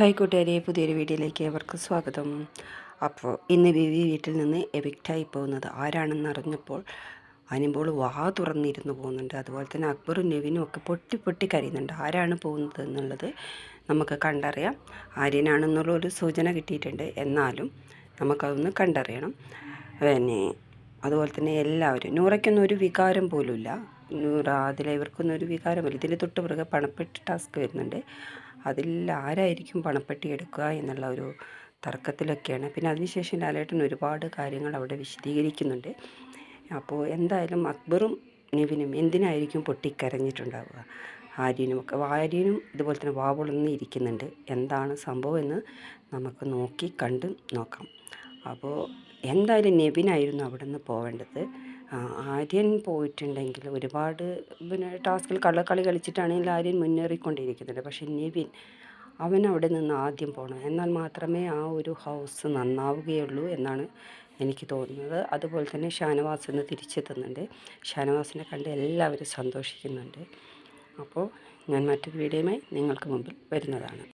Hi കൂട്ടുകാരെ പുതിയൊരു വീഡിയോയിലേക്ക് അവർക്ക് സ്വാഗതം. അപ്പോൾ ഇന്ന് വിവി വീട്ടിൽ നിന്ന് എവിക്റ്റായി പോകുന്നത് ആരാണെന്ന് അറിഞ്ഞപ്പോൾ അനുമ്പോൾ വാ തുറന്നിരുന്നു പോകുന്നുണ്ട്. അതുപോലെ തന്നെ അക്ബറും നെവിനും ഒക്കെ പൊട്ടി പൊട്ടി കരയുന്നുണ്ട്. ആരാണ് പോകുന്നത് എന്നുള്ളത് നമുക്ക് കണ്ടറിയാം. ആര്യനാണെന്നുള്ള ഒരു സൂചന കിട്ടിയിട്ടുണ്ട്. എന്നാലും നമുക്കതൊന്ന് കണ്ടറിയണം. പിന്നെ അതുപോലെ തന്നെ എല്ലാവരും നൂറയ്ക്കൊന്നും ഒരു വികാരം പോലുമില്ല. നൂറ അതിലെ ഇവർക്കൊന്നും ഒരു വികാരമില്ല. ഇതിന്റെ തൊട്ട് പുറകെ പണപ്പെട്ട് ടാസ്ക് വരുന്നുണ്ട്. അതിൽ ആരായിരിക്കും പണപ്പെട്ടി എടുക്കുക എന്നുള്ള ഒരു തർക്കത്തിലൊക്കെയാണ്. പിന്നെ അതിനുശേഷം ലാലേട്ടൻ ഒരുപാട് കാര്യങ്ങൾ അവിടെ വിശദീകരിക്കുന്നുണ്ട്. അപ്പോൾ എന്തായാലും അക്ബറും നിവിനും എന്തിനായിരിക്കും പൊട്ടിക്കരഞ്ഞിട്ടുണ്ടാവുക? ആര്യനും ഒക്കെ ആര്യനും ഇതുപോലെ തന്നെ വാവളൊന്നും ഇരിക്കുന്നുണ്ട് എന്താണ് സംഭവം എന്ന് നമുക്ക് നോക്കി കണ്ട് നോക്കാം. അപ്പോൾ എന്തായാലും നെബിനായിരുന്നു അവിടെ നിന്ന് പോവേണ്ടത് ആര്യൻ പോയിട്ടുണ്ടെങ്കിൽ ഒരുപാട് പിന്നെ ടാസ്കിൽ കള്ളക്കളി കളിച്ചിട്ടാണെങ്കിൽ ആര്യൻ മുന്നേറിക്കൊണ്ടിരിക്കുന്നുണ്ട് പക്ഷേ നെബിൻ അവൻ അവിടെ നിന്ന് ആദ്യം പോകണം എന്നാൽ മാത്രമേ ആ ഒരു ഹൗസ് നന്നാവുകയുള്ളൂ എന്നാണ് എനിക്ക് തോന്നുന്നത്. അതുപോലെ തന്നെ ഷാനവാസ് എന്ന് തിരിച്ചെത്തുന്നുണ്ട്. ഷാനവാസിനെ കണ്ട് എല്ലാവരും സന്തോഷിക്കുന്നുണ്ട്. അപ്പോൾ ഞാൻ മറ്റൊരു വീഡിയോയുമായി നിങ്ങൾക്ക് മുമ്പിൽ വരുന്നതാണ്.